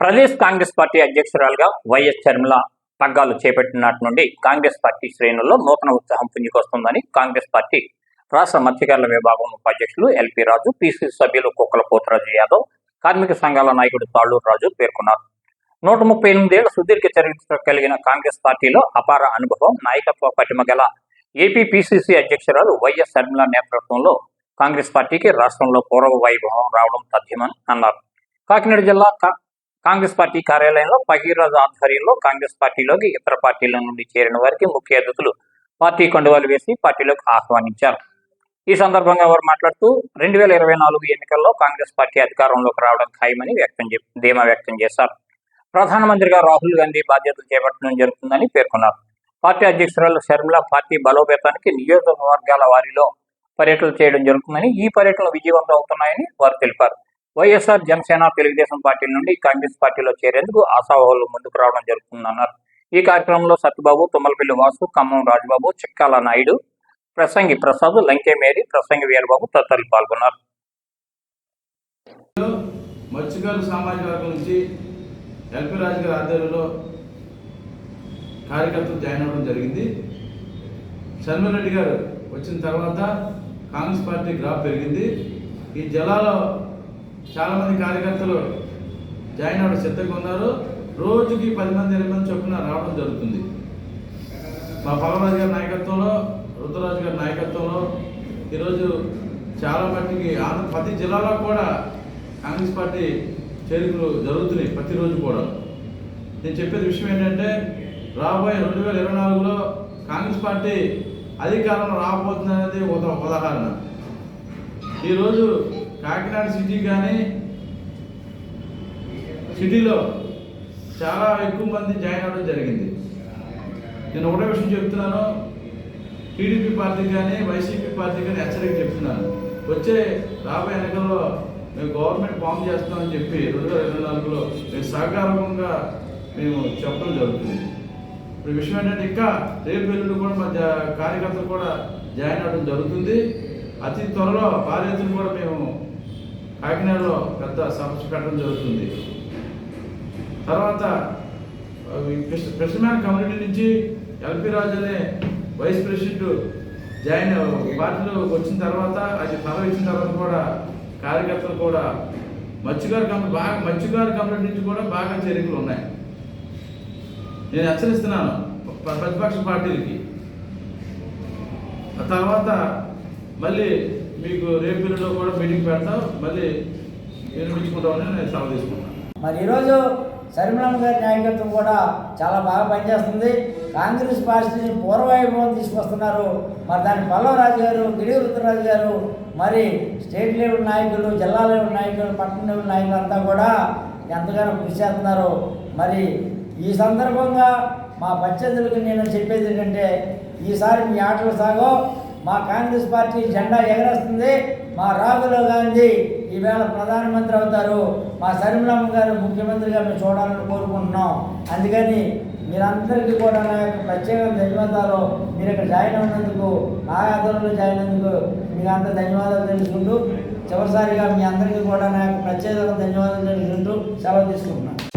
Pradesh Congress party అధ్యక్షురాలుగా YS Sharmila పగ్గాలు చేపట్టినట్టు నుండి కాంగ్రెస్ పార్టీ శ్రేణుల్లో నూతన ఉత్సాహం పుంజుకొస్తుందని కాంగ్రెస్ పార్టీ రాష్ట్ర మత్స్యకారుల విభాగం ఉపాధ్యక్షులు ఎల్పీ రాజు పిసిసి సభ్యులు కుక్కల పోతరాజు యాదవ్ కార్మిక సంఘాల నాయకుడు తాళ్ళూరు రాజు పేర్కొన్నారు. నూట ముప్పై ఎనిమిదేళ్ళ సుదీర్ఘ చరిత్ర కలిగిన కాంగ్రెస్ పార్టీలో అపార అనుభవం నాయకత్వ పటిమ గల ఏపీ పిసిసి అధ్యక్షురాలు వైఎస్ షర్మిల నేతృత్వంలో కాంగ్రెస్ పార్టీకి రాష్ట్రంలో పూర్వ వైభవం రావడం తథ్యమని అన్నారు. కాకినాడ జిల్లా కాంగ్రెస్ పార్టీ కార్యాలయంలో భగీరథ ఆధ్వర్యంలో కాంగ్రెస్ పార్టీలోకి ఇతర పార్టీల నుండి చేరిన వారికి ముఖ్య అతిథులు పార్టీ కండువాలు వేసి పార్టీలోకి ఆహ్వానించారు. ఈ సందర్భంగా వారు మాట్లాడుతూ రెండు వేల ఇరవై నాలుగు ఎన్నికల్లో కాంగ్రెస్ పార్టీ అధికారంలోకి రావడం ఖాయమని వ్యక్తం చే- ధీమా వ్యక్తం చేశారు. ప్రధానమంత్రిగా రాహుల్ గాంధీ బాధ్యతలు చేపట్టడం జరుగుతుందని పేర్కొన్నారు. పార్టీ అధ్యక్షురాలు షర్మిల పార్టీ బలోపేతానికి నియోజకవర్గాల వారిలో పర్యటనలు చేయడం జరుగుతుందని ఈ పర్యటనలు విజయవంతం అవుతున్నాయని వారు తెలిపారు. వైఎస్ఆర్ జనసేన తెలుగుదేశం పార్టీ నుండి కాంగ్రెస్ పార్టీలో చేరేందుకు ఆశావాహులు ముందుకు రావడం జరుగుతుందన్నారు. ఈ కార్యక్రమంలో సత్యబాబు తుమ్మలపల్లి వాసు ఖమ్మం రాజబాబు చిక్కాల నాయుడు ప్రసంగి ప్రసాద్ లంకే మేరీ ప్రసంగి వీరబాబు తదితరులు పాల్గొన్నారు. మత్స్యకారుల సామాజిక వర్గం నుంచి ఎల్పి రాజు గారి ఆధ్వర్యంలో కార్యకర్తలు జాయిన్ అవ్వడం జరిగింది. రెడ్డి గారు వచ్చిన తర్వాత కాంగ్రెస్ పార్టీ గ్రాఫ్ పెరిగింది. ఈ జిల్లాలో చాలామంది కార్యకర్తలు జాయిన్ అవ్వడం సిద్ధంగా ఉన్నారు. రోజుకి పది మంది ఇరవై మంది చొప్పున రావడం జరుగుతుంది. మా పవరాజు గారి నాయకత్వంలో రుద్రరాజు గారి నాయకత్వంలో ఈరోజు చాలా మట్టికి ఆంధ్ర ప్రతి జిల్లాలో కూడా కాంగ్రెస్ పార్టీ చేరికలు జరుగుతున్నాయి ప్రతిరోజు కూడా. నేను చెప్పేది విషయం ఏంటంటే రాబోయే రెండు వేల ఇరవై నాలుగులో కాంగ్రెస్ పార్టీ అధికారంలో రాబోతుంది అనేది ఒక ఉదాహరణ. ఈరోజు కాకినాడ సిటీ కానీ సిటీలో చాలా ఎక్కువ మంది జాయిన్ అవ్వడం జరిగింది. నేను ఒకటే విషయం చెప్తున్నాను. టీడీపీ పార్టీ కానీ వైసీపీ పార్టీ కానీ హెచ్చరిక చెప్తున్నాను. వచ్చే రాబోయే ఎన్నికల్లో మేము గవర్నమెంట్ ఫామ్ చేస్తామని చెప్పి రెండు వేల ఇరవై నాలుగులో మేము సహకారంగా మేము చెప్పడం జరుగుతుంది. ఇప్పుడు విషయం ఏంటంటే ఇంకా రేపు ఎల్లుండి కూడా మా కార్యకర్తలు కూడా జాయిన్ అవ్వడం జరుగుతుంది. అతి త్వరలో భారీ కూడా మేము కాకినాడలో పెద్ద సమస్య పెట్టడం జరుగుతుంది. తర్వాత ప్రెసిడెంట్ కమ్యూనిటీ నుంచి ఎల్పి రాజు అనే వైస్ ప్రెసిడెంట్ జాయిన్ పార్టీలో వచ్చిన తర్వాత అది పదవి ఇచ్చిన తర్వాత కూడా కార్యకర్తలు కూడా మత్స్యకారు కమ్యూనిటీ బాగా మత్స్యకారు కమ్యూనిటీ నుంచి కూడా బాగా చేరికలు ఉన్నాయి. నేను హెచ్చరిస్తున్నాను ప్రతిపక్ష పార్టీలకి. తర్వాత మళ్ళీ మీకు రేపు కూడా మీటింగ్ పెడతాం. మళ్ళీ వినిపించుకుంటామని నేను సెలవు తీసుకుంటాను. మరి ఈరోజు శర్మిలమ్మ గారి నాయకత్వం కూడా చాలా బాగా పనిచేస్తుంది. కాంగ్రెస్ పార్టీని పూర్వవైభవం తీసుకొస్తున్నారు. మరి దాని పల్లవరాజు గారు గిడి రుద్రరాజు గారు మరి స్టేట్ లెవెల్ నాయకులు జిల్లా లెవెల్ నాయకులు పట్టణ లెవెల్ నాయకులు అంతా కూడా ఎంతగానో కృషి చేస్తున్నారు. మరి ఈ సందర్భంగా మా ప్రత్యర్థులకు నేను చెప్పేది ఏంటంటే ఈసారి మీ ఆటలు సాగో మా కాంగ్రెస్ పార్టీ జెండా ఎగరేస్తుంది. మా రాహుల్ గాంధీ ఈవేళ ప్రధానమంత్రి అవుతారు. మా శర్మిలమ్మ గారు ముఖ్యమంత్రిగా మేము చూడాలని కోరుకుంటున్నాం. అందుకని మీరందరికీ కూడా నా యొక్క ప్రత్యేక ధన్యవాదాలు. మీరు ఇక్కడ జాయిన్ అయినందుకు నా ఆధ్వర్యంలో జాయిన్ అయినందుకు మీకు అంత ధన్యవాదాలు తెలుసుకుంటూ చివరిసారిగా మీ అందరికీ కూడా నా యొక్క ప్రత్యేక ధన్యవాదాలు తెలుసుకుంటూ సెలవు తీసుకుంటున్నాను.